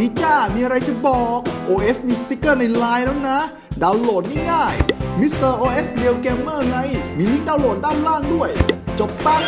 ดีจ้า มีอะไรจะบอก OS มีสติกเกอร์ในไลน์แล้วนะ ดาวน์โหลดง่ายๆ Mr. OS Real Gamer ไง มีลิงก์ดาวน์โหลดด้านล่างด้วย จบปั๊บ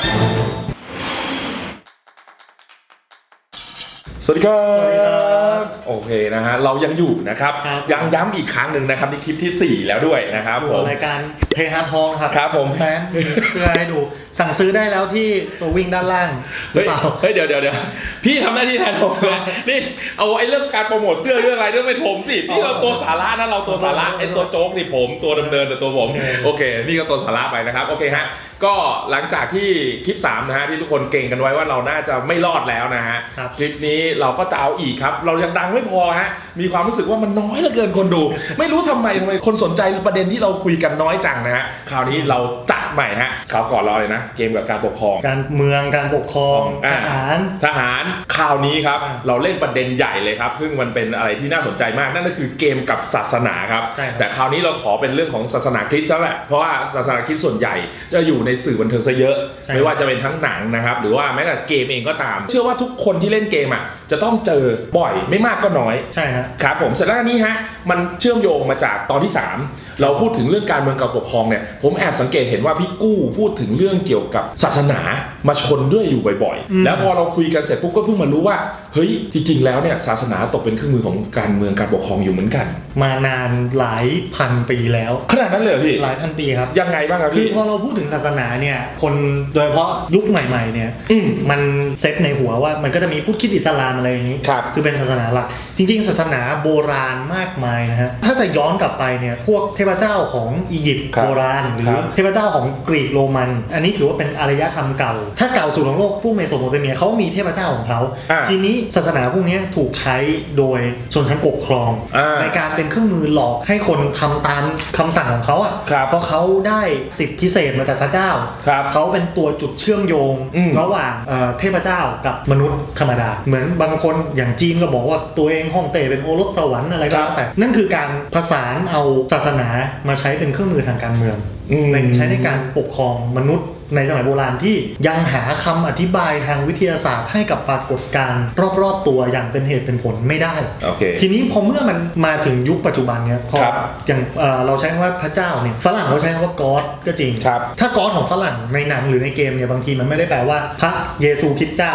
สวัสดีครับ สวัสดีครับโอเคนะฮะเรายังอยู่นะครับ ครับ ยังย้ำอีกครั้งหนึ่งนะครับในคลิปทีสี่4 แล้วด้วยนะครับอยู่ผกับมรายการเพย์ฮาร์ทองครับครับผมแฟนมีเสื้อให้ดู สั่งซื้อได้แล้วที่ตัววิ่งด้านล่างหรืเฮ้อยเปล่า เฮ้ยเดี๋ยวเดี๋ยวเดี๋ยวพี่ทำหน้าที่แทนผมนะนี่เอาไอ้เรื่องการโปรโมทเสื้อเรื่องอะไรเรื่องเป็นผมสินี่เราตัวสาระนะเราตัวสาระไอ้ตัวโจ๊กนี่ผมตัวดำเนินแต่ตัวผมโอเค โอเค นี่ก็ตัวสาระไปนะครับโอเคฮะก็หลังจากที่คลิป3นะฮะที่ทุกคนเก่งกันไว้ว่าเราน่าจะไม่รอดแล้วนะฮะครับ คลิปนี้เราก็จะเอาอีกครับ เรายังดังไม่พอฮะมีความรู้สึกว่ามันน้อยเหลือเกินคนดู ไม่รู้ทำไมทำไมคนสนใจประเด็นที่เราคุยกันน้อยจังนะฮะคราวนี้เราจัดใหม่ฮะคราวก่อนเราเลยนะ เกมกับการปกครอง การเมืองการปกครองอ่าทหารทหารคราวนี้ครับอ่าเราเล่นประเด็นใหญ่เลยครับ ซึ่งมันเป็นอะไรที่น่าสนใจมากนั่นก็คือเกมกับศาสนาครับใช่ครับแต่คราวนี้เราขอเป็นเรื่องของศาสนาคริสต์ซะแหละเพราะว่าศาสนาคริสต์ส่วนใหญ่จะอยู่ในสื่อบันเทิงซะเยอะใช่ไม่ว่าจะเป็นทั้งหนังนะครับหรือว่าแม้แต่เกมเองก็ตาม เชื่อว่าทุกคนที่เล่นเกมอะจะต้องเจอบ่อยไม่มากก็น้อยใช่ฮะครับผมเสร็จแล้วอันนี้ฮะมันเชื่อมโยงมาจากตอนที่ 3 เราพูดถึงเรื่องการเมืองกับปกครองเนี่ยผมแอบสังเกตเห็นว่าพี่กู้พูดถึงเรื่องเกี่ยวกับศาสนา มาชนด้วยอยู่บ่อยอืมๆแล้วพอเราคุยกันเสร็จปุ๊บก็เพิ่งมารู้ว่า เฮ้ยจริง ๆ แล้วเนี่ยศาสนาตกเป็นเครื่องมือของการเมืองการปกครองอยู่เหมือนกัน มานานหลายพันปีแล้ว ขนาดนั้นเลยเหรอพี่หลายพันปีครับ ยังไงบ้างครับคือพี่ พอเราพูดถึงศาสนาเนี่ย คนโดยเฉพาะยุคใหม่ๆเนี่ย อืมมันเซตในหัวว่ามันก็จะมีผู้คิดอิสลามอะไรอย่างนี้ ครับ คือเป็นศาสนาหลัก จริงๆ ศาสนาโบราณมากมายนะฮะ ถ้าจะย้อนกลับไปเนี่ย พวกเทพเจ้าของอียิปต์ครับโบราณ หรืครัอบ เทพเจ้าของกรีกโรมัน อันนี้ถือว่าเป็นอารยธรรมเก่าถ้าเก่าสุดของโลกพวกเมโสโปเตเมียเขามีเทพเจ้าของเขา อ่าทีนี้ศาสนาพวกนี้ถูกใช้โดยชนชั้นปกครอง อ่าในการเป็นเครื่องมือหลอกให้คนทำตามคำสั่งของเขาอะครับเพราะเขาได้สิทธิพิเศษมาจากพระเจ้าครับเขาเป็นตัวจุดเชื่อมโยงอืม ระหว่างเอ่อเทพเจ้ากับมนุษย์ธรรมดา เหมือนบางคนอย่างจีนก็บอกว่าตัวเองฮ่องเต้เป็นโอรสสวรรค์อะไรก็แล้วแต่นั่นคือการผสานเอาศาสนามาใช้เป็นเครื่องมือทางการเมือง อืม ในใช้ในการปกครองมนุษย์ ในสมัยโบราณที่ยังหาคำอธิบายทางวิทยาศาสตร์ให้กับปรากฏการณ์รอบๆตัวอย่างเป็นเหตุเป็นผลไม่ได้โอเคทีนี้พอเมื่อมันมาถึงยุคปัจจุบันเนี่ยพอครับอย่างเอ่อเราใช้คำว่าพระเจ้าเนี่ยฝรั่งเขาใช้คำว่า God ก็จริงครับถ้า God ของฝรั่งในหนังหรือในเกมเนี่ยบางทีมันไม่ได้แปลว่าพระเยซูคริดเจ้า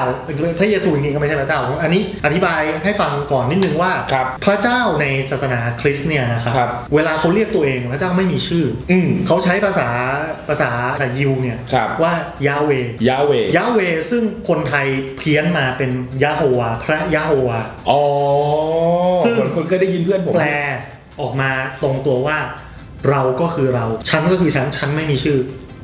พระเยซูจริงๆก็ไม่ใช่พระเจ้า อันนี้อธิบายให้ฟังก่อนนิดนึงว่าครับพระเจ้าในศาสนาคริสต์เนี่ยนะครับครับเวลาเขาเรียกตัวเองพระเจ้าไม่มีชื่ออืมเขาใช้ภาษาภาษาภาษายิวเนี่ยครับว่ายาเวยยาเวยยาเวซึ่งคนไทยเพี้ยนมาเป็นยะโฮวาพระยะโฮวาอ๋อซึ่งคนคนเคยได้ยินเพื่อนผมแปลออกมาตรงตัวว่า เราก็คือเรา ฉันก็คือฉัน ฉันไม่มีชื่อ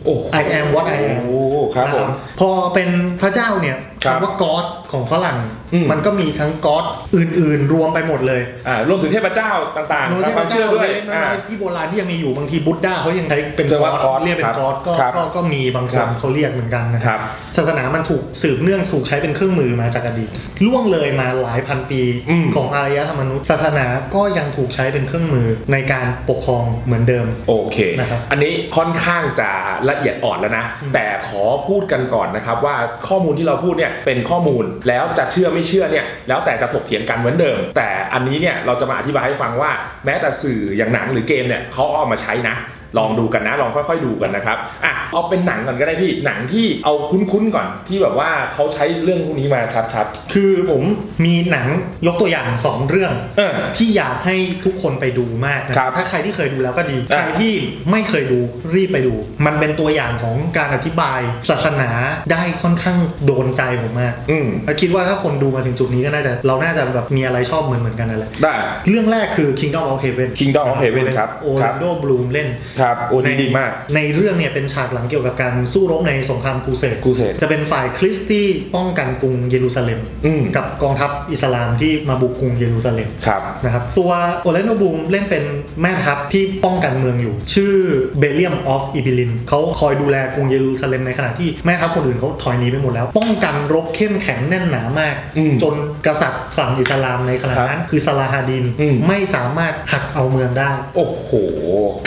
โอ้โห I am what I am โอ้ครับผมนะพอเป็นพระเจ้าเนี่ย ครับคำว่า God ของฝรั่งอืมมันก็มีทั้ง God อื่นๆ รวมไปหมดเลยอ่ารวมถึงเทพเจ้าต่างๆโดยตามที่คพวามระเชื่เจ้าอด้วยเล็กๆอ่าน้อยๆที่โบราณที่ยังมีอยู่บางทีบุตด้าเขายังใช้เป็นเรียกว่า God God เรียกเป็ครันบ God ก็ครับก็ก็มีบางคครันบเขาเรียกเหมือนกันนะคครัรับบศาสนามันถูกสืบเนื่องถูกใช้เป็นเครื่องมือมาจากอดีตล่วงเลยมาหลายพันปีอืมของอารยธรรมมนุษย์ศาสนาก็ยังถูกใช้เป็นเครื่องมือในการปกครองเหมือนเดิมโอเคนะครับอันนี้ค่อนข้างจะละเอียดอ่อนแล้วนะอืมแต่ขอพูดกันก่อนนะครับว่าข้อมูลที่เราพูดเนี่ยเป็นข้อมูลแล้วจะเชื่อไม่เชื่อเนี่ยแล้วแต่จะถกเถียงกันเหมือนเดิม แต่อันนี้เนี่ยเราจะมาอธิบายให้ฟังว่าแม้แต่สื่ออย่างหนังหรือเกมเนี่ยเขาเอามาใช้นะ ลองดูกันนะลองค่อยๆดูกันนะครับอะเอาเป็นหนังก่อนก็ได้พี่หนังที่เอาคุ้นๆก่อนที่แบบว่าเขาใช้เรื่องพวกนี้มาชัดคือผมมีหนังยกตัวอย่างสองเรื่อง ๆเออ ที่อยากให้ทุกคนไปดูมากนะครับถ้าใครที่เคยดูแล้วก็ดี อะ ใครที่ไม่เคยดูรีบไปดู มันเป็นตัวอย่างของการอธิบายศาสนาได้ค่อนข้างโดนใจผมมากอืมแล้วคิดว่าถ้าคนดูมาถึงจุดนี้ก็น่าจะเราน่าจะแบบมีอะไรชอบเหมือนเหมือนกันนั่นแหละได้ เรื่องแรกคือ Kingdom of Heaven Kingdom of Heaven ครับโอครัลาบนโดบลูมเล่น ครับโอ้นี่ดีมาก ในเรื่องเนี่ยเป็นฉากหลังเกี่ยวกับการสู้รบในสงครามครูเสดกูเสร็จจะเป็นฝ่ายคริสต์ที่ป้องกันกรุงเยรูซาเล็ม อืม กับกองทัพอิสลามที่มาบุกกรุงเยรูซาเล็ม ครับ นะครับตัวโอเลนโนบูมเล่นเป็นแม่ทัพที่ป้องกันเมืองอยู่ ชื่อเบเลียมออฟอิบิลินเขาคอยดูแลกรุงเยรูซาเล็มในขณะที่แม่ทัพคนอื่นเขาถอยหนีไปหมดแล้ว ป้องกันรบเข้มแข็งแน่นหนามาก อืมจนกษัตริย์ฝั่งอิสลามในขณะนั้น คือซาลาฮาดินอืม ไม่สามารถหักเอาเมืองได้ โอ้โห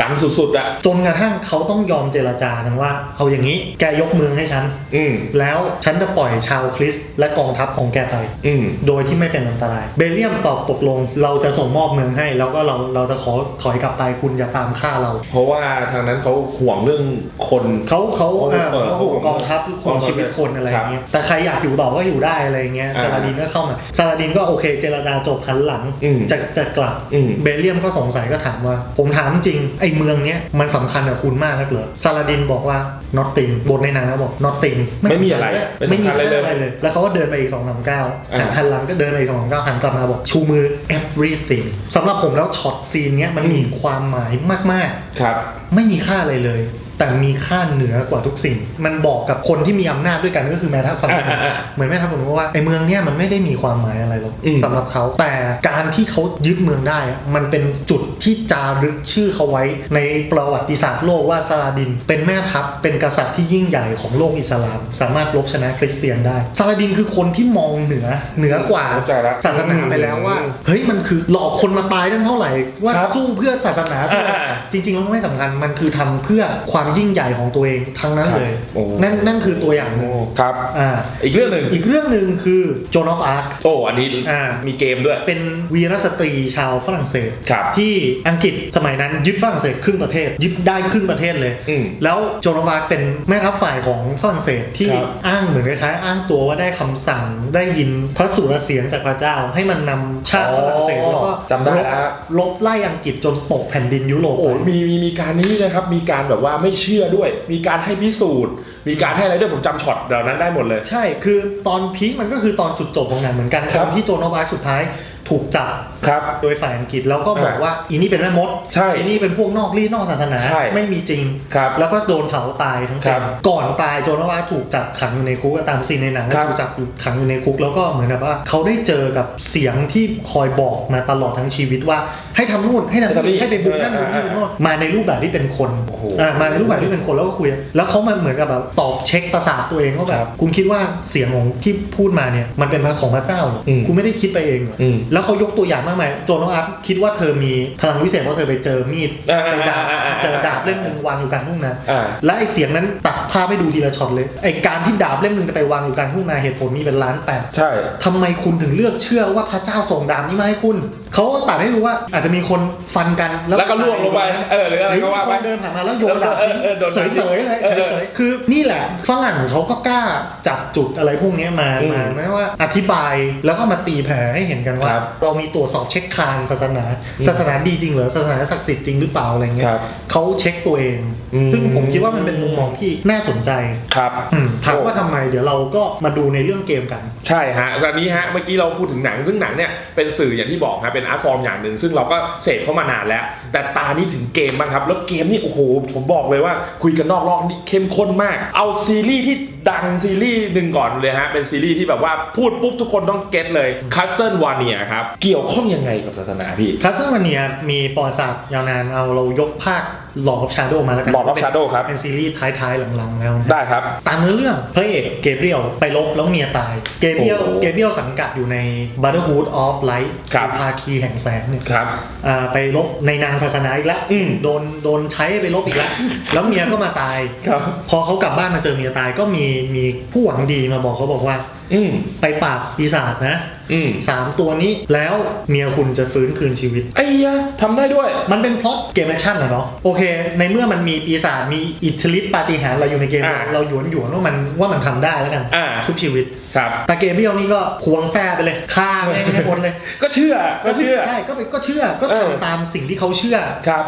กันสุดๆอะจนกระทั่งเขาต้องยอมเจรจากันว่า เอาอย่างนี้แกยกเมืองให้ฉัน อืมแล้วฉันจะปล่อยชาวคริสต์และกองทัพของแกไป อืม โดยที่ไม่เป็นอันตราย เบลเลียมตอบตกลง เราจะส่งมอบเมืองให้ แล้วก็เราเราจะขอถอยกลับไปคุณอย่าตามฆ่าเรา เพราะว่าทางนั้นเขาห่วงเรื่องคน เขาเขาโอ้อ่าเปิดเขาห่วงกองทัพห่วงชีวิตคนอะไรอย่างเงี้ย แต่ใครอยากอยู่ต่อก็อยู่ได้อะไรอย่างเงี้ย อ่าซาลาดินก็เข้ามา ซาลาดินก็โอเคเจรจาจบหันหลัง อืมจะจะกลับ อืม เบลเลียมก็สงสัยก็ถามว่า ผมถามจริงไอ้เมืองเนี้ยมันสำคัญกับคุณมากนักเหรอซาลาดินบอกว่า nothing บทในหนังนะบอก nothing ไม่มีอะไรไม่มีไม่สำคัญค่าเลยอะไรเลย แล้วเขาก็เดินไปอีกสองสามก้าวอ่าหันหลังก็เดินไปอีกสองสามก้าวหันกลับมาบอกชูมือ everything สำหรับผมแล้วช็อตซีนเนี้ยมันมีความหมายมากๆครับไม่มีค่าอะไรเลย แต่มีค่าเหนือกว่าทุกสิ่ง มันบอกกับคนที่มีอำนาจด้วยกันก็คือแม่ทัพฝั่งอ่าอ่าอ่าเหมือนแม่ทัพฝั่งนู้นว่าไอ้เมืองเนี่ยมันไม่ได้มีความหมายอะไรหรอกอืม สำหรับเขา แต่การที่เขายึดเมืองได้อะมันเป็นจุดที่จารึกชื่อเขาไว้ ในประวัติศาสตร์โลกว่าซาลาดิน เป็นแม่ทัพเป็นกษัตริย์ที่ยิ่งใหญ่ของโลกอิสลาม สามารถรบชนะคริสเตียนได้ซาลาดินคือคนที่มองเหนือเหนือกว่าเข้าใจละศาสนาไปแล้วว่า เฮ้ยมันคือหลอกคนมาตายตั้งเท่าไหร่ว่าครับสู้เพื่อศาสนาเพื่ออะไรอ่าอ่าจริงๆแล้วไม่สำคัญมันคือทำเพื่อความยิ่งใหญ่ของตัวเองทั้งนั้นเลยครับโอ้ นั่นนั่นคือตัวอย่างหนึ่งครับ อ่าอีกเรื่องหนึ่งอีกเรื่องหนึ่งคือโจนอฟอาร์ค โอ้อันนี้อ่ามีเกมด้วย เป็นวีรสตรีชาวฝรั่งเศส ครับที่อังกฤษสมัยนั้นยึดฝรั่งเศสครึ่งประเทศ ยึดได้ครึ่งประเทศเลย อืมแล้วโจนอฟอาร์คเป็นแม่ทัพฝ่ายของฝรั่งเศสที่ครับ อ้างเหมือนคล้ายๆอ้างตัวว่าได้คำสั่งได้ยินพระสุรเสียงจากพระเจ้า ให้มันนำชาติฝรั่งเศสแล้วก็จำได้รบแล้ว ลบไล่อังกฤษจนตกแผ่นดินยุโรปโอ้ไป มีมีมีการนี้นะครับ มีการแบบว่าไม่เชื่อด้วย มีการให้พิสูจน์ มีการให้อะไรด้วยผมจำช็อตเหล่านั้นได้หมดเลย ใช่ คือตอนพีคมันก็คือตอนจุดจบของหนังเหมือนกันครับตอนที่โจนอฟอาร์คสุดท้ายถูกจับ ครับโดยฝ่ายอังกฤษแล้วก็บอกอ่าว่าอีนี่เป็นแม่มดใช่อีนี่เป็นพวกนอกรีดนอกศาสนาใช่ไม่มีจริงครับแล้วก็โดนเผาตายทั้งครัเป็นบก่อนตายโจนอฟอาร์คถูกจับขังอยู่ในคุกตามซีนในหนังครับถูกจับอยู่ขังอยู่ในคุกแล้วก็เหมือนแบบว่าเขาได้เจอกับเสียงที่คอยบอกมาตลอดทั้งชีวิตว่าให้ทำนู่นให้ทำให้ทำนี่นี่ให้ไปบุกนั่นบุกนี่อ่าบุกโน่นมาในรูปแบบที่เป็นคนโอ้โหอ่ามาในรูปแบบที่เป็นคนแล้วก็คุย แล้วเขามาเหมือนกับแบบตอบเช็คประสาทตัวเองว่าแบครับบคุณคิดว่าเสียงของที่พูดมาเนี่ยมันเป็นพระของพระเจ้าเหรออมคุณไม่ได้คิดไปเองเหรอออืมแล้วเขายกตัวอย่างมากมายโจนองอาร์ตคิดว่าเธอมีพลังวิเศษเพราะเธอไปเจอมีดอ่าเจอดาบอ่าอ่าอ่าเจอดาบเล่มหนึ่งวางอยู่กลางทุ่งนาอ่าและไอเสียงนั้นตัดภาพให้ดูทีละช็อตเลยไอการที่ดาบเล่มหนึ่งจะไปวางอยู่กลางทุ่งนาเหตุผลมีเป็นล้านแปดใช่ทำไมคุณถึงเลือกเชื่อว่าพระเจ้าส่งดาบนี้มาให้คุณเขาก็ตัดให้รู้ว่าอาจจะมีคนฟันกันแล้วก็ล่วงลงไปเออหรืออะไรหรือก็มีว่าคไปนเดินผ่านมาแล้วโยนดาบเออเออโดนเฉยๆเลยเออเฉยๆคือนี่แหละฝรั่งเขาก็กล้าจับจุดอะไรพวกเนี้ยมาอืมมาไม่ว่าอธิบายแล้วก็มาตีแผ่ให้เห็นกันว่าครับเรามีตรวจสอบเช็คคานศาสนา ศาสนาดีจริงเหรอศาสนาศักดิ์สิทธิ์จริงหรือเปล่าอะไรเงี้คยรับเขาเช็คตัวเองอืมซึ่งผมคิดว่ามันเป็นมุมมองที่น่าสนใจครับอืมถามว่าทำไมเดี๋ยวเราก็มาดูในเรื่องเกมกัน ใช่ฮะตอนนี้ฮะเมื่อกี้เราพูดถึงหนังซึ่งหนังเนี่ยเป็นสื่ออย่างที่บอกฮะเป็นอาร์ตฟอร์มอย่างหนึ่งซึ่งเราก็เสพเข้ามานานแล้ว แต่ตานี้ถึงเกมบ้างครับ แล้วเกมนี่โอ้โห ผมบอกเลยว่าคุยกันนอกรอบนี่เข้มข้นมาก เอาซีรีส์ที่ดังซีรีส์หนึ่งก่อนเลยฮะ เป็นซีรีส์ที่แบบว่าพูดปุ๊บทุกคนต้องเก็ตเลยคัสเซิลวานียครับ เกี่ยวข้องยังไงกับศาสนาพี่คัสเซิลวานเนียมีประวัติศาสตร์ยาวนานเอาเรายกภาค หลอ d อ f ชาโดมาแล้วกัน Lord of Shadow ครับ เป็นซีรีส์ท้ายๆหลังๆแล้วนะได้ครับ ตามเนื้อเรื่องพระเอกเกเบรียลไปลบแล้วเมียตาย เกเบรียลโอ้โหเกเบรียลสังกัดอยู่ใน Brotherhood of Light ครับ ภาคีแห่งแสงเนี่ยครับ อ่าไปลบในนามศาสนาอีกแล้วอืมโดนโดนใช้ไปลบอีกแล้ว แล้วเมียก็มาตาย ครับ พอเขากลับบ้านมาเจอเมียตายก็มีมีผู้หวังดีมาบอกเขาบอกว่า อืม ไปปราบปีศาจนะ อืมสามตัวนี้แล้วเมียคุณจะฟื้นคืนชีวิต ไอ้ยะทำได้ด้วย มันเป็นพล็อตเกมแอคชั่นอะเนาะโอเค ในเมื่อมันมีปีศาจมีอิทธิฤทธิปาฏิหาริย์อะไรอยู่ในเกม อ่าเราหยวนหยวนๆว่ามันว่ามันทำได้แล้วกันอ่า ชุบชีวิต ครับ แต่เกมเบี้ยวนี่ก็ควงแซ่ไปเลยฆ่าแม่งให้หมดเลยก็เชื่อก็เชื่อ ใช่ก็ไปก็เชื่อก็เออ ทำตามสิ่งที่เขาเชื่อครับ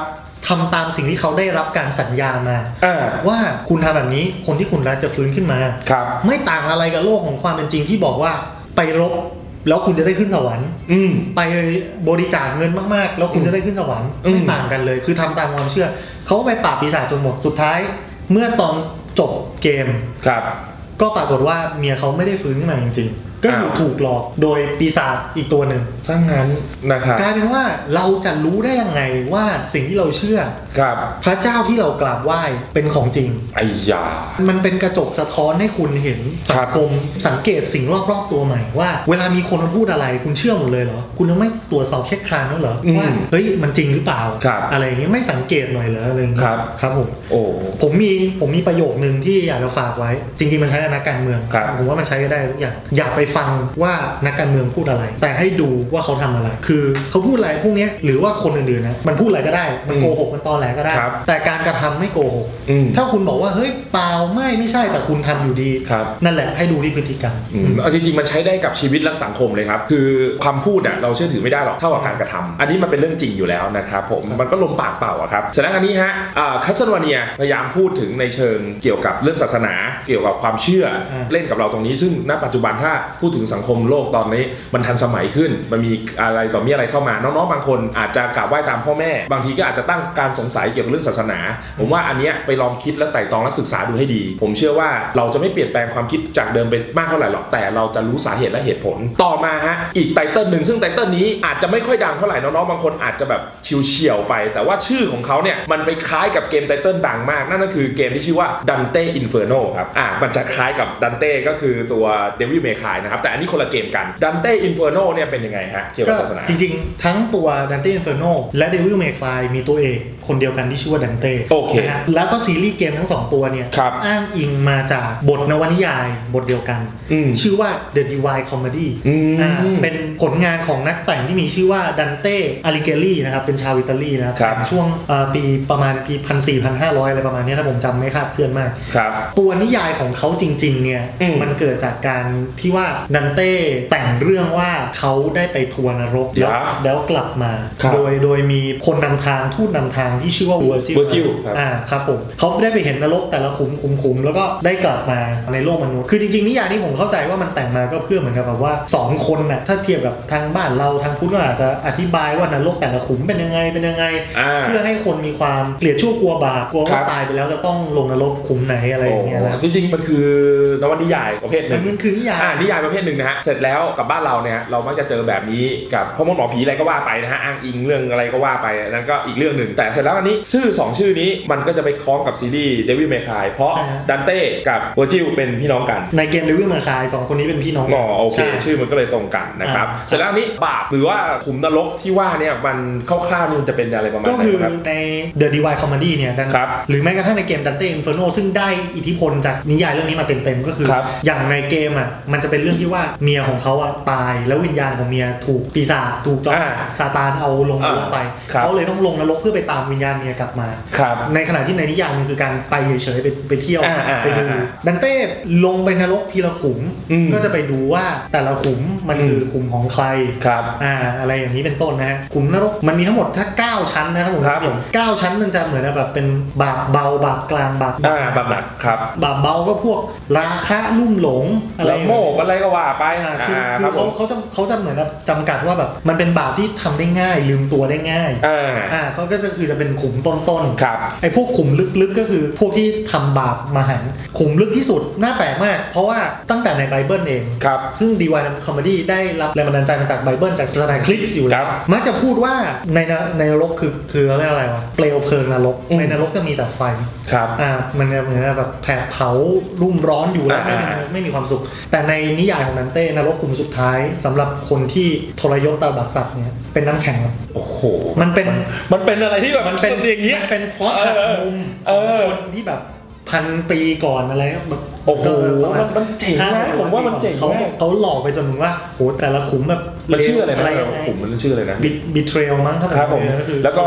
ทำตามสิ่งที่เขาได้รับการสัญญามา อ่าว่าคุณทำแบบนี้คนที่คุณรักจะฟื้นขึ้นมา ครับ ไม่ต่างอะไรกับโลกของความเป็นจริงที่บอกว่าไปรบ แล้วคุณจะได้ขึ้นสวรรค์อืม ไปบริจาคเงินมากๆ แล้วคุณจะได้ขึ้นสวรรค์อืม ไม่ต่างกันเลย คือทำตามความเชื่อ เขาก็ไปปราบปีศาจจนหมดสุดท้าย เมื่อตอนจบเกม ครับ ก็ปรากฏว่าเมียเขาไม่ได้ฟื้นขึ้นมาจริง ก็คือถูกหลอกโดยปีศาจอีกตัวหนึ่งถ้างั้นนะครับกลายเป็นว่าเราจะรู้ได้ยังไงว่าสิ่งที่เราเชื่อครับพระเจ้าที่เรากราบไหว้เป็นของจริงไอ้ยา มันเป็นกระจกสะท้อนให้คุณเห็นสัครังบคมสังเกตสิ่งรอบๆตัวใหม่ว่า เวลามีคนมาพูดอะไรคุณเชื่อหมดเลยเหรอคุณยังไม่ตรวจสอบเช็คคานแล้วเหรอว่าเฮ้ยมันจริงหรือเปล่าครับอะไรอย่างเงี้ยไม่สังเกตหน่อยเหรออะไรอย่างเงี้ยครับครับผมโอ้ผมมีผมมีประโยคนึงที่อยากจะฝากไว้ จริงๆมันใช้กับนักการเมืองครับผมว่ามันใช้ก็ได้ทุกอย่างอย่าไปฟังว่านักการเมืองพูดอะไร แต่ให้ดูว่าเขาทำอะไร คือเขาพูดอะไรพวกเนี้ยหรือว่าคนอื่นๆนะมันพูดอะไรก็ได้มันโกหกมันตอแหลก็ได้ครับแต่การกระทำไม่โกหกอืมถ้าคุณบอกว่าเฮ้ยเปล่าไม่ไม่ใช่แต่คุณทำอยู่ดีครับนั่นแหละให้ดูที่พฤติกรรมอืมเอาจริงๆมันใช้ได้กับชีวิตและสังคมเลยครับ คือความพูดเนี่ยเราเชื่อถือไม่ได้หรอกเท่ากับการกระทำอันนี้มันเป็นเรื่องจริงอยู่แล้วนะครับผมมันก็ลมปากเปล่าอะครับฉะนั้นอันนี้ฮะอ่าคัสโนวาเนียพยายามพูดถึงในเชิงเกี่ยวกับเรื่องศาสนา เกี่ยวกับความเชื่ออาเล่นกับเราตรงนี้ซึ่งณปัจจุบันถ้าพูดถึงสังคมโลกตอนนี้มันทันสมัยขึ้น มันมีอะไรต่อมีอะไรเข้ามา น้องๆบางคนอาจจะกราบไหว้ตามพ่อแม่ บางทีก็อาจจะตั้งการสงสัยเกี่ยวกับเรื่องศาสนา ผมว่าอันเนี้ยไปลองคิดและไต่ตองและศึกษาดูให้ดี ผมเชื่อว่าเราจะไม่เปลี่ยนแปลงความคิดจากเดิมไปมากเท่าไหร่หรอกแต่เราจะรู้สาเหตุและเหตุผล ต่อมาฮะอีกไตเติลหนึ่งซึ่งไตเติลนี้อาจจะไม่ค่อยดังเท่าไหร่น้องๆบางคนอาจจะแบบเฉียวๆไป แต่ว่าชื่อของเขาเนี่ยมันไปคล้ายกับเกมไตเติลดังมากนั่นก็คือเกมที่ชื่อว่า Dante Inferno ครับอ่ามันจะคล้ายกับ Dante ก็คือตัว Devil May Cry นะครับ แต่อันนี้คนละเกมกัน Dante Inferno เนี่ยเป็นยังไงฮะเกี่ยวกับศาสนาจริงๆ ทั้งตัว Dante Inferno และ Devil May Cry มีตัวเอกคนเดียวกันที่ชื่อว่า Dante โอเคนะฮะแล้วก็ซีรีส์เกมทั้งสองตัวเนี่ยครับอ้างอิงมาจากบทนวนิยายบทเดียวกันอืมชื่อว่า The Divine Comedy อืมอ่าเป็นผลงานของนักแต่งที่มีชื่อว่า Dante Alighieri นะครับเป็นชาวอิตาลีนะครับครับช่วงเอ่อปีประมาณปีพันสี่พันห้าร้อยอะไรประมาณเนี้ยถ้าผมจำไม่คลาดเคลื่อนมากครับตัวนิยายของเขาจริงๆเนี่ยอืมมันเกิดจากการที่ว่าดันเต้แต่งเรื่องว่าเขาได้ไปทัวร์นรกเดี๋แล้ยววแล้วกลับมา ครับโดยโดยมีคนนำทางทูตนำทางที่ชื่อว่าเวอร์จิ Virgil ครับ อ่าครับผมเขาได้ไปเห็นนรกแต่ละขุมขุมขุมแล้วก็ได้กลับมาในโลกมนุษย์คือจริงๆนิยายนี้ผมเข้าใจว่ามันแต่งมาก็เพื่อเหมือนกับแบบว่าสองคนน่ะถ้าเทียบกับทางบ้านเราทางพุทธก็อาจจะอธิบายว่านรกแต่ละขุมเป็นยังไงเป็นยังไง อ่า เพื่อให้คนมีความเกลียดชั่วกลัวบาปกลัวครัว่าบ ตายไปแล้วจะต้องลงนรกขุมไหนอะไรอย่างเงี้ยนะครับจริงๆมันคือนวนิยายประเภทหมันึ่นงมันคือนิยาย อ่านิยายประเภทหนึ่งนะฮะเสร็จแล้วกับบ้านเราเนี่ยเรามักจะเจอแบบนี้กับพ่อมดหมอผีอะไรก็ว่าไปนะฮะอ้างอิงเรื่องอะไรก็ว่าไปอันนั้นก็อีกเรื่องหนึ่งแต่เสร็จแล้วอันนี้ชื่อ 2 ชื่อนี้มันก็จะไปคล้องกับซีรีส์ Devil May Cry เพราะใช่ฮะ ดันเต้กับโวจิลเป็นพี่น้องกันในเกมเดวิลมาคายสองคนนี้เป็นพี่น้องอ๋อโอเคใช่ ชื่อมันก็เลยตรงกันนะครับอ่า เสร็จแล้วอันนี้บาปหรือว่าขุมนรกที่ว่าเนี่ยมันคร่าวๆนี่มันจะเป็นอะไรประมาณก็ไหนคือครับ ใน The Divine Comedy เนี่ยดันครับหรือแม้กระทั่งในเกม Dante Inferno ซึ่งได้อิทธิพลจากนิยายเรื่องนี้มาเต็มๆ ก็คือ ครับอย่างในเกมอะมันจะเป็นเรื่องที่ว่าเมียของเขาอะตายแล้ววิญญาณของเมียถูกปีศาจถูกจอมอ่าซาตานเอาลงนรกไป ครับเขาเลยต้องลงนรกเพื่อไปตามวิญญาณเมียกลับมา ครับในขณะที่ในนิยายมันคือการไปเฉยๆไปไปเที่ยวอ่าอ่าไปดูอ่าดันเต้ลงไปนรกทีละขุมอืมก็จะไปดูว่าแต่ละขุมมันอืม คือขุมของใคร ครับ อ่าอะไรอย่างนี้เป็นต้นนะฮะขุมนรกมันมีทั้งหมดถ้า 9 ชั้นนะครับผมครับผม เก้าชั้นมันจะเหมือนแบบเป็นบาปเบาบาปกลางบาปอ่าบาปหนักครับบาปเบาก็พวกราคะลุ่มหลงอะไรแล้วโมกอะไรก็ว่าไปอ่าอ่าคือคคืรัอบผเขามเขาจะเขาจะเหมือนแบบจำกัดว่าแบบมันเป็นบาปที่ทำได้ง่าย ลืมตัวได้ง่ายอ่าอ่าเขาก็จะคือจะเป็นขุมต้นๆ ครับ ไอ้พวกขุมลึกๆก็คือพวกที่ทำบาปมาหันขุมลึกที่สุดน่าแปลกมาก เพราะว่าตั้งแต่ในไบเบิลเองครับ ซึ่งดีวายคอมเมดี้ได้รับแรงบันดาลใจมาจากไบเบิลจากศาสนาคริสต์อยู่คแล้รัวบมักจะพูดว่าในนในนรกคือคืออะไรยกอะไรวะเปลวเพลิงนรกอืม ในนรกจะมีแต่ไฟครับ อ่ามันจะเหมือนแบบแผดเผารุ่มร้อนอยู่แล้วไม่อ่ามีไม่มีความสุข แต่ในนิยายของนันเต้นรกกลุ่มสุดท้ายสำหรับคนที่ทรยศตาบัดสัตว์เนี่ยเป็นน้ำแข็งครับโอ้โหมันเป็นมันเป็นอะไรที่แบบมันเป็นอย่างเงี้ยมันเป็นเพราะหักมุมเออของคนที่แบบพันปีก่อนอะไรแบบโอ้โหประาณมันมันเจ๋งนะห้าสิบผมว่ามันเจ๋งเขามากเขาหลอกไปจนถึงว่าโหแต่ละขุมแบบมันชื่ออะไรนะยังไงผมมันชื่ออะไรนะบิบิเทรลมั้งถ้าครับผมจำไม่ผิดก็คือแล้วก็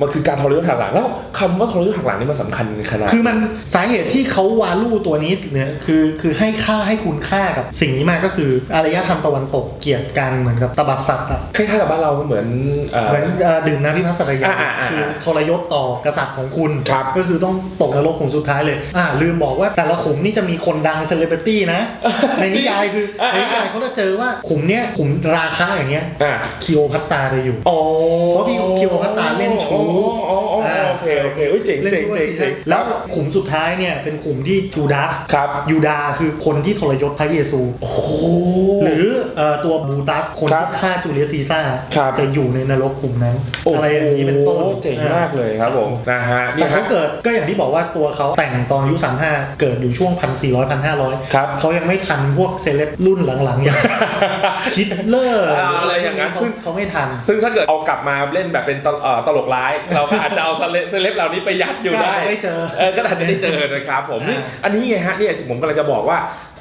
มันคือการทรยศหักหลังแล้วคำว่าทรยศหักหลังนี่มันสำคัญขนาดคือมันสาเหตุที่เขาวาลูตัวนี้เนี่ยคือคือให้ค่าให้คุณค่ากับสิ่งนี้มากก็คืออารยธรรมตะวันตกเกลียดกันเหมือนกับตบัดสัตว์อะคล้ายๆกับบ้านเราก็เหมือนเอ่อ เหมือนเอ่อดื่มน้ำพิพัฒน์ยาอ่าอ่าอ่าคือทรยศต่อกษัตริย์ของคุณ ครับก็คือต้องตกนรกขุมสุดท้ายเลยอ่าลืมบอกว่าแต่ละขุมนี่จะมีคนดังเซเลบริตี้นะ ในนิยายคืออ่าในนิยายเขาจะเจอว่าขุมเนี้ยขุมราคาอย่างเงี้ยอ่าคิโอพัตตาจะอยู่ อ๋อเพราะพี่คิโอพัตตาเล่นชูอ๋ออ๋อโอเคโอเคเอ้ยเจ๋งเล่นเจ๋งทั่วเจ๋งซีเจ๋ซั่งนแล้วขุมสุดท้ายเนี่ยเป็นขุมที่จูดาสครับยูดาคือคนที่ทรยศพระเยซูโอ้โหหรือเอ่อตัวบูตัสคนครัที่บฆ่าจูเลียสซีซ่าร์ครับจะอยู่ในนรกขุมนั้นโอ้โหอะไรอย่างนี้เป็นต้นเจ๋งมากเลยครับผมนะฮะแต่นี่เขาฮะเกิดก็อย่างที่บอกว่าตัวเขาแต่งตอนอายุ35 เกิดอยู่ช่วง 1,400 1,500ครับเขายังไม่ทันพวกเซเลบรุ่นหลังๆอย่างฮิตเลอร์อ่าอะไรอย่างนั้นซึ่งเขาไม่ทัน ซึ่งถ้าเกิดเอากลับมาเล่นแบบเป็นตลเอ่อตลกร้ายเราก็อาจจะเอาเซเลบเซเลบเหล่านี้ไปยัดอยู่ได้ก็ไม่เจอเออก็อาจจะได้เจอนะครับผมนี่อ่าอันนี้ไงฮะเนี่ยผมกำลังจะบอกว่าอ่า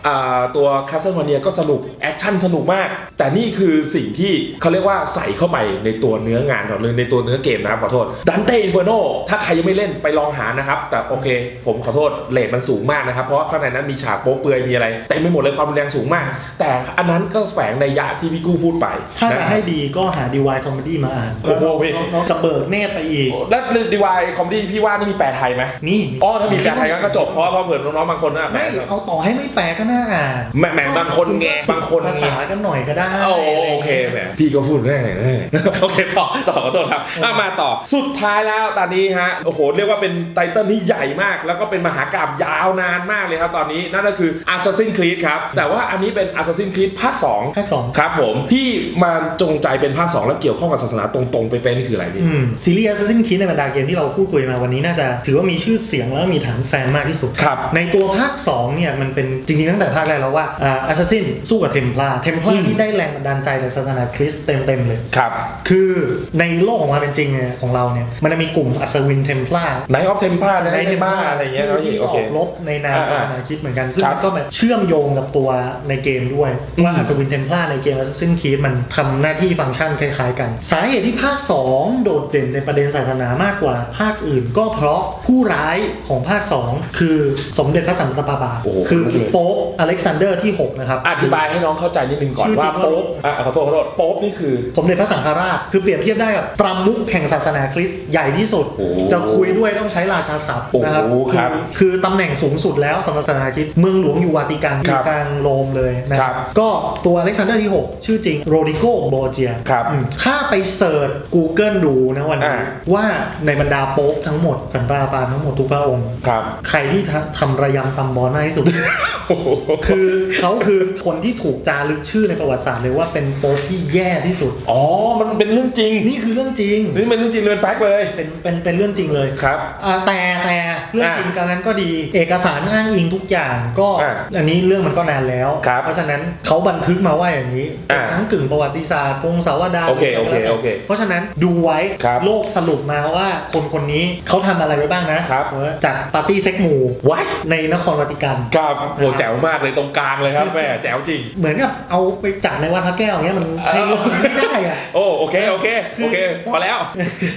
ตัวคาสเซิลมาเนียก็สนุก แอคชั่นสนุกมาก แต่นี่คือสิ่งที่เขาเรียกว่าใส่เข้าไปในตัวเนื้องานของเลยในตัวเนื้อเกมนะครับขอโทษดันเต้อินเฟอร์โนถ้าใครยังไม่เล่นไปลองหานะครับ แต่โอเค ผมขอโทษเลทมันสูงมากนะครับ เพราะว่าข้างในนั้นมีฉากโป๊เปลือยมีอะไรเต็มไปหมดเลยความรุนแรงสูงมาก แต่อันนั้นก็แฝงในยะที่พี่กู้พูดไป ถ้าจะนให้ดีก็หาดีวายคอมเมดี้มาอ่านโอ้โหพี่น้องจะเบิกเนตรไปอีกแล้วดีวายคอมดี้พี่ว่านี่มีแปลไทยไหมนี่อ๋อถ้ามีแปลไทยก็จบเพราะว่าเผื่อน้องๆบางคนน่ะแปลไม่เอาต่อให้ไม่แปลก็น่าอ่านแหม่แหม่บางคนไงบางคนภาษากันหน่อยก็ได้โอ้โอเคแหมพี่ก็พูดง่ายๆนะโอเคต่อต่อขอโทษครับอะมาต่อสุดท้ายแล้วตอนนี้ฮะโอ้โหเรียกว่าเป็นไตเติ้ลที่ใหญ่มาก แล้วก็เป็นมหากาบยาวนานมากเลยครับตอนนี้นั่นก็คือ Assassin's Creed ครับแต่ว่าอันนี้เป็น Assassin's Creed ภาค2ภาคสองครับผมที่มาจงใจเป็นภาค 2 แล้วเกี่ยวข้องกับศาสนาตรงๆไปเป็นนี่คืออะไรพี่อืมซีรีส์ Assassin's Creed ในบรรดาเกมที่เราพูดคุยมาวันนี้น่าจะถือว่ามีชื่อเสียงแล้วก็มีฐานแฟนมากที่สุดครับในตัวภาค2เนี่ยมันเป็นจริงๆตั้งแต่ภาคแรกแล้วว่าอ่า Assassin สู้กับเทมพลาเทมพลาอืมนี่ได้แรงบันดาลใจจากศาสนาคริสต์เต็มๆเลยครับ คือในโลกของความเป็นจริงเนี่ยของเราเนี่ยมันจะมีกลุ่มอัศวินเทมพลาไนท์ออฟเทมเพลในในบ้าอะไรเงี้ยที่โออเคอกรบในนามอ่าศาสนาคริสต์เหมือนกันซึ่งครับมันก็แบบเชื่อมโยงกับตัวในเกมด้วยอืมว่าอัศวินเทมพลาในเกม Assassin's Creed มันทำหน้าที่ฟังก์ชันคล้ายๆกัน สาเหตุที่ภาค 2 โดดเด่นในประเด็นศาสนามากกว่าภาคอื่น ก็เพราะผู้ร้ายของภาค 2 คือสมเด็จพระสันตะปาปาโอ้โหคือรู้เลยโป๊ปอเล็กซานเดอร์ที่ 6 นะครับ อธิบายให้น้องเข้าใจนิดนึงก่อนชื่อว่าจริงว่า โป๊ปอะขอโทษขอโทษโป๊ปนี่คือ สมเด็จพระสังฆราช คือเปรียบเทียบได้กับประมุขแห่งศาสนาคริสต์ใหญ่ที่สุด โอ้จะคุยด้วยต้องใช้ราชาศัพท์นะครับโอ้โหครับอคือตำแหน่งสูงสุดแล้วสำหรับศาสนาคริสต์เมืองหลวงอยู่วาติกันอครัยู่บกลางโรมเลยนะคครัรับบก็ตัวอเล็กซานเดอร์ที่ 6 ชื่อจริงโรดิโกโบเจียครับถ้าไปเสิร์ช Google ดูนะวันนี้อ่า ว่าในบรรดาโป๊ปทั้งหมดสันปาปาทั้งหมดทุกพระองค์ ครับ ใครที่ทำทำระยำตำบอลมากที่สุด โอ้โหคือเขาคือคนที่ถูกจารึกชื่อในประวัติศาสตร์เลยว่าเป็นโป๊ปที่แย่ที่สุด อ๋อ มันเป็นเรื่องจริง นี่คือเรื่องจริง นี่เป็นเรื่องจริงเลยเป็นแฟกต์เลย เป็น เป็น เป็นเรื่องจริงเลย ครับอ่าแต่แต่เรื่องอ่าจริงการนั้นก็ดี เอกสารอ้างอิงทุกอย่างก็อ่าอันนี้เรื่องมันก็นานแล้วครับเพราะฉะนั้นเขาบันทึกมาว่าอย่างนี้อ่าทั้งกึ่งประวัติศาสตร์พงศาวดารโอเคโอเคแล้วแต่โอเค เพราะฉะนั้นดูไว้ครับโลกสรุปมาว่าคนคนนี้เขาทำอะไรไปบ้างนะครับเออจัดปาร์ตี้เซ็กหมู่วัดในนครวาติกัน ครับโหแจ๋วมากเลยตรงกลางเลยครับแม่แจ๋วจริง เหมือนกับเอาไปจัดในวัดพระแก้วอย่างเงี้ยมันใช้โลกไม่ได้อะโอ้โอเคโอเคโอเคพอแล้ว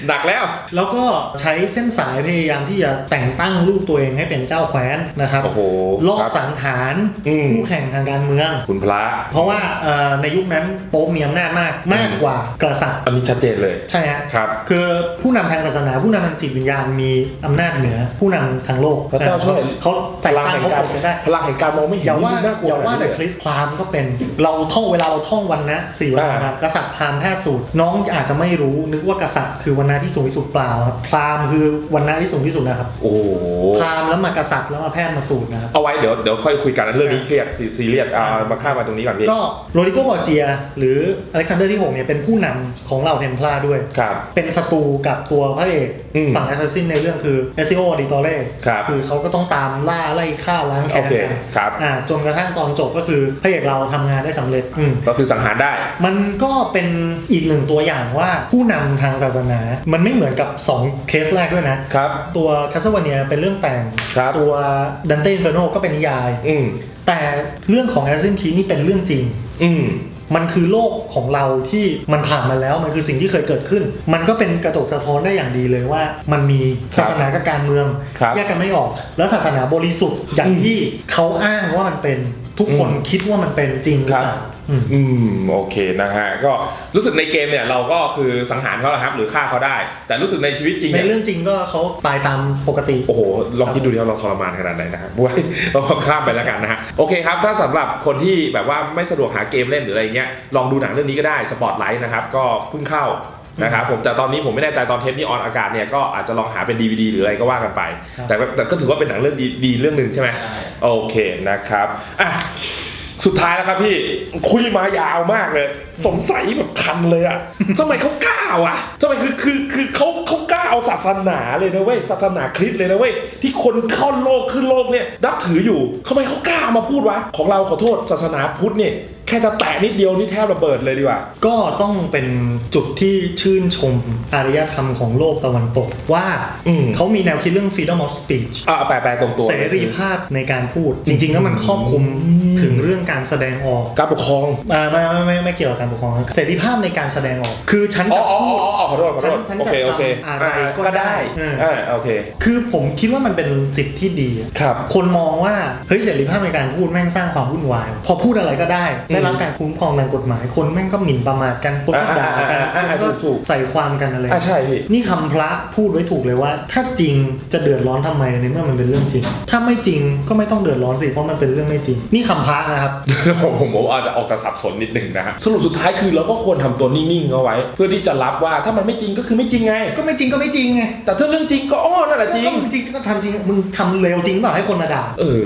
หนักแล้ว แล้วก็ใช้เส้นสายพยายามที่จะแต่งตั้งรูปตัวเองให้เป็นเจ้าแคว้นนะครับโอ้โหลอบครับสังหารอืมคู่แข่งทางการเมืองคุณพระ เพราะว่าเอ่อในยุคนั้นโป๊ปมีอำนาจมากมากกว่ากษัตริย์อันนี้ชัดเจนเลยใช่ฮะครับคือผู้นำทางศาสนาผู้นำทางจิตวิญญาณมีอำนาจเหนือผู้นำทางโลกพระเจ้าช่วยเขาแต่งพลังตั้งแห่งเขาการปกได้พลังแห่งการมองไม่เห็นอย่าว่านี่น่กลัอย่าว่าแต่ขนคริสต์พราหมณ์ก็เป็น เราท่องเวลาเราท่องวันนะสี่วันอ่านะครับกษัตริย์พราหมณ์แท้สูตร น้องอาจจะไม่รู้นึกว่ากษัตริย์คือวันนะที่สูงที่สุดเปล่าครับพราหมณ์คือวันนะที่สูงที่สุดนะครับโอ้โหพราหมณ์แล้วมากษัตริย์แล้วมาแพทย์มาสูตรนะครับเอาไว้เดี๋ยวเดี๋ยวค่อยคุยกันนะเรื่องนี้เครียดซีซีเรียสอ่ามาข้ามมาตรงนี้ก่อนพี่ก็โรดิโกบอร์เจีย หรืออเล็กซานเดอร์ที่6เนี่ยเป็นผู้นำของเหล่าเทมพลาร์ด้วย ครับ เป็นศัตรูกับตัวพระเอกอืมฝั่งแอสซัสซินในเรื่องคือเอซิโอดิตอเร่ครับคือเขาก็ต้องตามล่าไล่ฆ่าล้างแค้นโอเคกัน ครับ อ่าจนกระทั่งตอนจบก็คือพระเอกเราทำงานได้สำเร็จอืม ก็คือสังหารได้ มันก็เป็นอีกหนึ่งตัวอย่างว่าผู้นำทางศาสนา มันไม่เหมือนกับ 2 เคสแรกด้วยนะ ครับ ตัวคาสวาเนียเป็นเรื่องแต่ง ครับ ตัวดันเต้อินเฟอร์โนก็เป็นนิยาย อืมแต่เรื่องของแอสเซนคีนี่เป็นเรื่องจริง อืม มันคือโลกของเราที่มันผ่านมาแล้วมันคือสิ่งที่เคยเกิดขึ้น มันก็เป็นกระจกสะท้อนได้อย่างดีเลยว่า มันมีศาสนากับการเมืองครับแยกกันไม่ออก แล้วศาสนาบริสุทธิ์อย่างอืมที่เขาอ้างว่ามันเป็นทุกคนอืมคิดว่ามันเป็นจริงหรือครับเปล่า อืมอืมโอเคนะฮะก็รู้สึกในเกมเนี่ยเราก็คือสังหารเขาแหละครับหรือฆ่าเขาได้ แต่รู้สึกในชีวิตจริงในเนี่ย เรื่องจริงก็เขาตายตามปกติ โอ้โห ลองคิดดูดิว่าเราทรมานขนาดไหนนะครับบวยเราข้ามไปแล้วกันนะฮะ โอเคครับ ถ้าสำหรับคนที่แบบว่าไม่สะดวกหาเกมเล่นหรืออะไรเงี้ย ลองดูหนังเรื่องนี้ก็ได้ สปอตไลท์นะครับ ก็เพิ่งเข้านะครับผม แต่ตอนนี้ผมไม่แน่ใจตอนเทปนี้ออนอากาศเนี่ย ก็อาจจะลองหาเป็น DVD หรืออะไรก็ว่ากันไป ครับ แต่ก็แต่ก็ถือว่าเป็นหนังเรื่องดีดีเรื่องหนึ่งใช่ไหม ใช่ โอเคนะครับ อะ สุดท้ายแล้วครับพี่คุยมายาวมากเลย สงสัยแบบทันเลยอะทำไมเขากล้าอะทำไมคือคือคือเขาเขากล้าเอาศาสนาเลยนะเว้ยศาสนาคริสต์เลยนะเว้ยที่คนเข้าโลกขึ้นโลกเนี่ยนับถืออยู่ทำไมเขากล้ามาพูดวะของเราขอโทษศาสนาพุทธเนี่ยแค่จะแตะนิดเดียวนี่แทบระเบิดเลยดีกว่า ก็ต้องเป็นจุดที่ชื่นชมอารยธรรมของโลกตะวันตกว่าอืม เขามีแนวคิดเรื่อง freedom of speech อะแปลแปลตรงตัวเสรีภาพในการพูด จริง ๆ แล้วมันครอบคลุม ถึงเรื่องการแสดงออกการปกครองอ่าไม่ไม่ไม่ไม่เกี่ยวกับการปกครองเสรีภาพในการแสดงออก คือฉันอ๋อจะอ๋อพูดอ๋อขอโทษขอโทษฉันโอจะเคโอเคทำอะไรก็ก็ได้ได้เอออ่าโอเค คือผมคิดว่ามันเป็นสิทธิ์ที่ดีอะครับ คนมองว่าเฮ้ยเสรีภาพในการพูดแม่งสร้างความวุ่นวาย พอพูดอะไรก็ได้ได้รับการคุ้มครองทางกฎหมาย คนแม่งก็หมิ่นประมาทกันคนก็ด่ากันอ่าอ่าอ่าคนก็ถูกๆใส่ความกันอะไรอะใช่พี่นี่คำพระพูดไว้ถูกเลยว่า ถ้าจริงจะเดือดร้อนทำไมในเมื่อมันเป็นเรื่องจริง ถ้าไม่จริงก็ไม่ต้องเดือดร้อนสิเพราะมันเป็นเรื่องไม่จริง นี่คำพระนะครับผมผมผมอาจจะออกจะสับสนนิดนึงนะฮะสรุปสุดท้ายคือเราก็ควรทำตัวนิ่งๆเอาไว้ เพื่อที่จะรับว่าถ้ามันไม่จริงก็คือไม่จริงไง ก็ไม่จริงก็ไม่จริงไงแต่ถ้าเรื่องจริงก็อ้อนั่นแหละจริง ก็มึงจริงก็ทำจริงมึงทำเร็วจริงเปล่าให้คนมาด่าเออ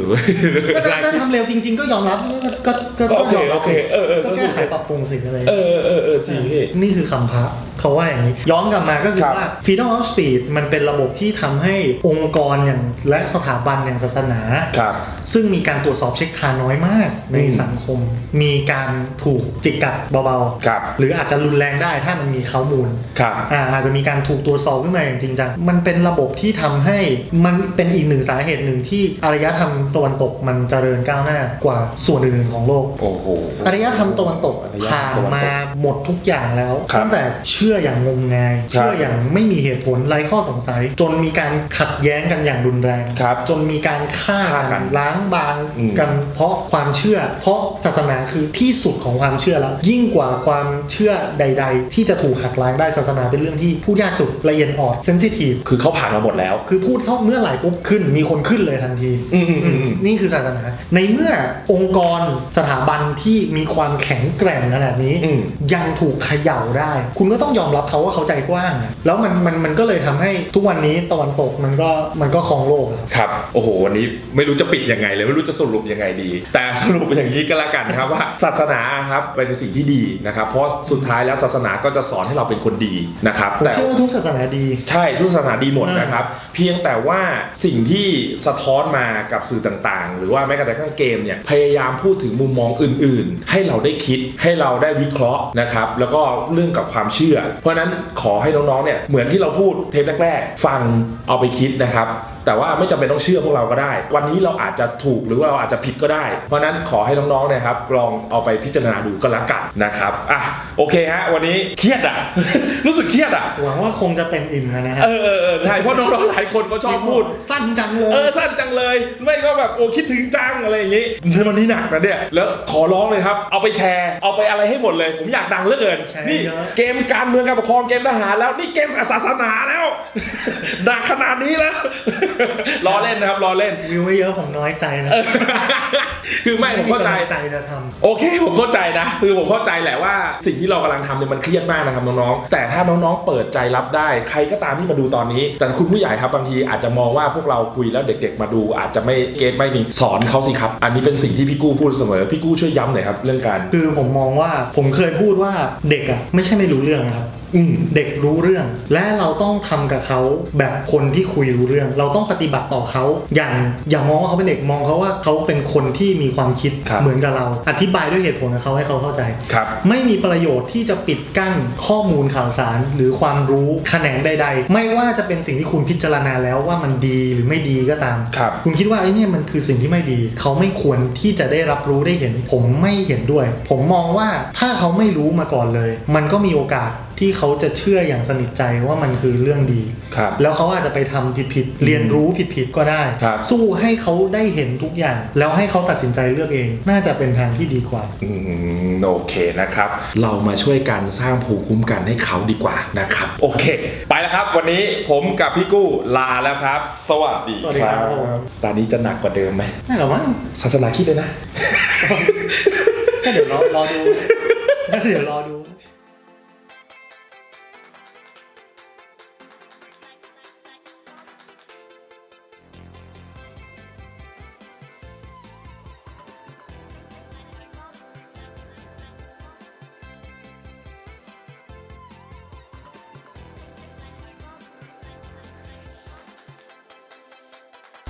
ก็ถ้าถ้าทำเร็วจริง ๆ ก็ยอมรับก็ก็ก็โอเคยอมรับโอเคเออเออก็แก้ไขปรับปรุงสิ่งอะไรเออเออเออจริงพี่ นี่คือคำพระ เขาว่าอย่างนี้ ย้อนกลับมาก็คือครับว่า freedom of speech มันเป็นระบบที่ทำให้องค์กรอย่างและสถาบันอย่างศาสนาครับซึ่งมีการตรวจสอบเช็คคาน้อยมากในอืมสังคม มีการถูกจิกกัดเบาครับๆหรืออาจจะรุนแรงได้ถ้ามันมีข้อมูลครับอ่าอาจจะมีการถูกตรวจสอบขึ้นมาอย่างจริงจังมันเป็นระบบที่ทำให้มันเป็นอีกหนึ่งสาเหตุหนึ่งที่อารยธรรมตะวันตกมันเจริญก้าวหน้ากว่าส่วนอื่นๆของโลกโอ้โหอารยธรรมตะวันตกอารยธรรผ่ามนตะวันตกมาหมดทุกอย่างแล้วครับตั้งแต่เชื่ออย่างงมงายครับเชื่ออย่างไม่มีเหตุผลไร้ข้อสงสัย จนมีการขัดแย้งกันอย่างรุนแรงครับจนมีการฆ่าฆ่ากักันนล้างบางอืมกันเพราะความเชื่อ เพราะศาสนาคือที่สุดของความเชื่อแล้ว ยิ่งกว่าความเชื่อใด ๆ ที่จะถูกหักล้างได้ศาสนาเป็นเรื่องที่พูดยากสุดละเอียดอ่อนเซนซิทีฟคือเขาผ่านมาหมดแล้ว คือพูดเท่าเมื่อไหร่ปุ๊บขึ้นมีคนขึ้นเลยทันทีอืมอืมอืมอืมนี่คือศาสนา ในเมื่อองค์กรสถาบันที่มีความแข็งแกร่งขนาดนี้อืมยังถูกเขย่าได้ คุณก็ต้องยอมรับเขาว่าเขาใจกว้างอะแล้วมันมันมันก็เลยทำให้ทุกวันนี้ตะวันตกมันก็มันก็ครองโลกอะครับ โอ้โหวันนี้ไม่รู้จะปิดยังไงเลยไม่รู้จะสรุปยังไงดี แต่สรุปอย่างนี้ก็แล้วกันครับว่าศาสนาครับเป็นสิ่งที่ดีนะครับ เพราะสุดท้ายแล้วศาสนาก็จะสอนให้เราเป็นคนดีนะครับผมแต่เชื่อว่าทุกศาสนาดี ใช่ทุกศาสนาดีหมดอืมนะครับ เพียงแต่ว่าสิ่งที่สะท้อนมากับสื่อต่างๆ หรือว่าแม้กระทั่งเกมเนี่ยพยายามพูดถึงมุมมองอื่น ๆ ให้เราได้คิดให้เราได้วิเคราะห์นะครับ แล้วก็เรื่องกับความเชื่อเพราะนั้นขอให้น้องๆเนี่ยเหมือนที่เราพูดเทปแรกๆ ฟังเอาไปคิดนะครับแต่ว่าไม่จำเป็นต้องเชื่อพวกเราก็ได้ วันนี้เราอาจจะถูกหรือว่าเราอาจจะผิดก็ได้ เพราะฉะนั้นขอให้น้องๆเนะครับลองเอาไปพิจารณาดูก็แล้วกันนะครับอะโอเคฮะวันนี้เครียดอะ รู้สึกเครียดอะหวังว่าคงจะเต็มอิ่มนะนะฮะเออเออเออใช่เพราะน้องๆหลายคนก็ชอบพูด สั้นจังเลยเออสั้นจังเลย ไม่ก็แบบโอ้คิดถึงจังอะไรอย่างงี้วันนี้หนักนะเนี่ยแล้วขอร้องเลยครับ เอาไปแชร์ เอาไปอะไรให้หมดเลย ผมอยากดังเหลือเกินแชร์นี่เยอะ เกมการเมืองการปกครองเกมทหารแล้วนี่เกมศาสนาแล้ว หนักขนาดนี้แล้วล้อเล่นนะครับล้อเล่น วิวไม่เยอะผมน้อยใจนะเออคือไม่ผมเข้าใจ ใจจะทโอเคผมเข้าใจนะ คือผมเข้าใจแหละว่าสิ่งที่เรากำลังทำเนี่ยมันเครียดมากนะครับน้องๆ แต่ถ้าน้องๆ เปิดใจรับได้ ใครก็ตามที่มาดูตอนนี้ แต่คุณผู้ใหญ่ครับบางทีอาจจะมองว่าพวกเราคุยแล้วเด็ก ๆ มาดู อาจจะไม่เก็ตไม่ดีสอนเขาสิครับ อันนี้เป็นสิ่งที่พี่กู้พูดเสมอ พี่กู้ช่วยย้ำหน่อยครับเรื่องการำคือผมมองว่าผมเคยพูดว่าเด็กอะไม่ใช่ไม่รู้เรื่องนะครับอืม เด็กรู้เรื่อง และเราต้องทำกับเขาแบบคนที่คุยรู้เรื่อง เราต้องปฏิบัติต่อเขาอย่างอย่ามองว่าเขาเป็นเด็กมองเขาว่าเขาเป็นคนที่มีความคิดครับเหมือนกับเรา อธิบายด้วยเหตุผลกับเขาให้เขาเข้าใจครับไม่มีประโยชน์ที่จะปิดกั้นข้อมูลข่าวสาร หรือความรู้แขนงใด ๆ ไม่ว่าจะเป็นสิ่งที่คุณพิจารณาแล้วว่ามันดีหรือไม่ดีก็ตามครับคุณคิดว่าไอ้เนี่ยมันคือสิ่งที่ไม่ดี เขาไม่ควรที่จะได้รับรู้ได้เห็น ผมไม่เห็นด้วย ผมมองว่าถ้าเขาไม่รู้มาก่อนเลย มันก็มีโอกาส ที่เขาจะเชื่ออย่างสนิทใจว่ามันคือเรื่องดี ครับแล้วเขาอาจจะไปทำผิดๆเรียนรู้ผิดๆก็ได้ ครับ สู้ให้เขาได้เห็นทุกอย่าง แล้วให้เขาตัดสินใจเลือกเอง น่าจะเป็นทางที่ดีกว่า อืมโอเคนะครับ เรามาช่วยกันสร้างภูมิคุ้มกันให้เขาดีกว่านะครับ โอเค ไปแล้วครับ วันนี้ผมกับพี่กู้ลาแล้วครับ สวัสดีสวัสดีคครัรับบตอนนี้จะหนักกว่าเดิมไหมไม่หรอกมั้งศาสนาคิดเลยนะ ก็เดี๋ยวรอรอดูก็เดี๋ยวรอดู